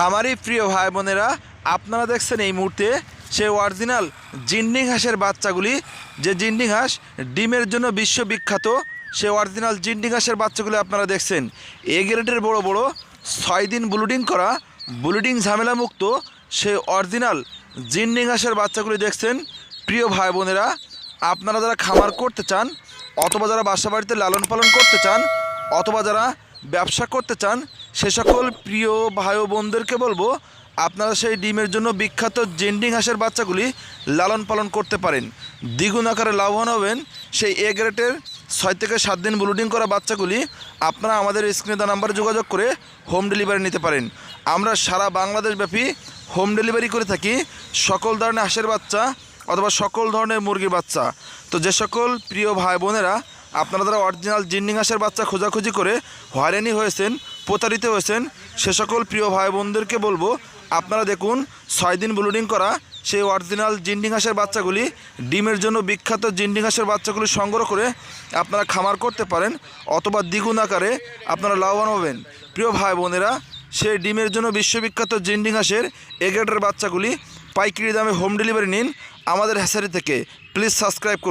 খামারি প্রিয় ভাই বোনেরা আপনারা দেখছেন এই মুহূর্তে সে অরিজিনাল জিন্ডিং হাঁসের বাচ্চাগুলি। যে জিন্ডিং হাঁস ডিমের জন্য বিশ্ববিখ্যাত সে অরিজিনাল জিন্ডিং হাঁসের বাচ্চাগুলি আপনারা দেখছেন। এ গ্রেডের বড় বড় ছয় দিন ব্লুডিং করা, ব্লুডিং ঝামেলামুক্ত সে অরিজিনাল জিন্ডিং হাঁসের বাচ্চাগুলি দেখছেন। প্রিয় ভাই বোনেরা আপনারা যারা খামার করতে চান, অথবা যারা বাসা বাড়িতে লালন পালন করতে চান, অথবা যারা ব্যবসা করতে চান সে সকল প্রিয় ভাই বোনদেরকে বলব, আপনারা সেই ডিমের জন্য বিখ্যাত জেন্ডিং হাঁসের বাচ্চাগুলি লালন পালন করতে পারেন। দ্বিগুণ আকারে লাভবান হবেন সেই এ গ্রেটের ছয় থেকে সাত দিন ব্লুডিং করা বাচ্চাগুলি আপনারা আমাদের স্ক্রিনে দেওয়া নাম্বারে যোগাযোগ করে হোম ডেলিভারি নিতে পারেন। আমরা সারা বাংলাদেশব্যাপী হোম ডেলিভারি করে থাকি সকল ধরনের হাঁসের বাচ্চা অথবা সকল ধরনের মুরগির বাচ্চা। তো যে সকল প্রিয় ভাই বোনেরা আপনারা যারা অরিজিনাল জিন্ডিং হাঁসের বাচ্চা খোঁজাখুঁজি করে হয়রানি হয়েছেন, প্রতারিত হয়েছেন, সে সকল প্রিয় ভাই বোনদেরকে বলব, আপনারা দেখুন, ছয় দিন ব্লুডিং করা সেই অরিজিনাল জিন্ডিং হাঁসের বাচ্চাগুলি, ডিমের জন্য বিখ্যাত জিন্ডিং হাঁসের বাচ্চাগুলি সংগ্রহ করে আপনারা খামার করতে পারেন, অথবা দ্বিগুণ আকারে আপনারা লাভবান হবেন। প্রিয় ভাই বোনেরা সেই ডিমের জন্য বিশ্ববিখ্যাত জিন্ডিং হাঁসের এগ্রেডের বাচ্চাগুলি পাইকারি দামে হোম ডেলিভারি নিন, আমাদের হ্যাসারি থেকে। প্লিজ সাবস্ক্রাইব করুন।